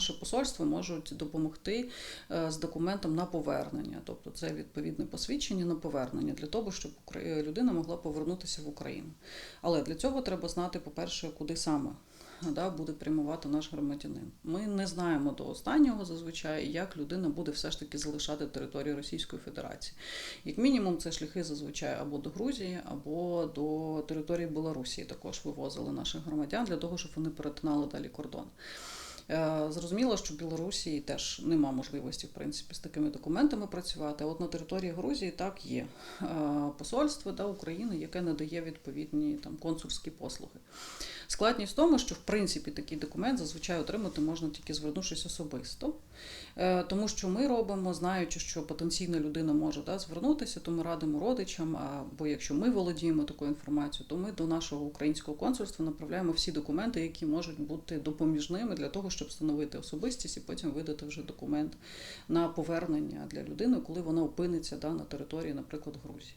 наші посольства можуть допомогти е, з документом на повернення, тобто це відповідне посвідчення на повернення для того, щоб людина могла повернутися в Україну. Але для цього треба знати, по-перше, куди саме. Да, буде прямувати наш громадянин. Ми не знаємо до останнього зазвичай, як людина буде все ж таки залишати територію Російської Федерації. Як мінімум, це шляхи зазвичай або до Грузії, або до території Білорусі. Також вивозили наших громадян для того, щоб вони перетинали далі кордон. Е, Зрозуміло, що в Білорусі теж нема можливості, в принципі, з такими документами працювати. От на території Грузії так є Е, посольство да, України, яке надає відповідні там консульські послуги. Складність в тому, що в принципі такий документ зазвичай отримати можна тільки звернувшись особисто, Е, тому що ми робимо, знаючи, що потенційна людина може да, звернутися, то ми радимо родичам. Або якщо ми володіємо такою інформацією, то ми до нашого українського консульства направляємо всі документи, які можуть бути допоміжними для того, щоб встановити особистість і потім видати вже документ на повернення для людини, коли вона опиниться да, на території, наприклад, Грузії.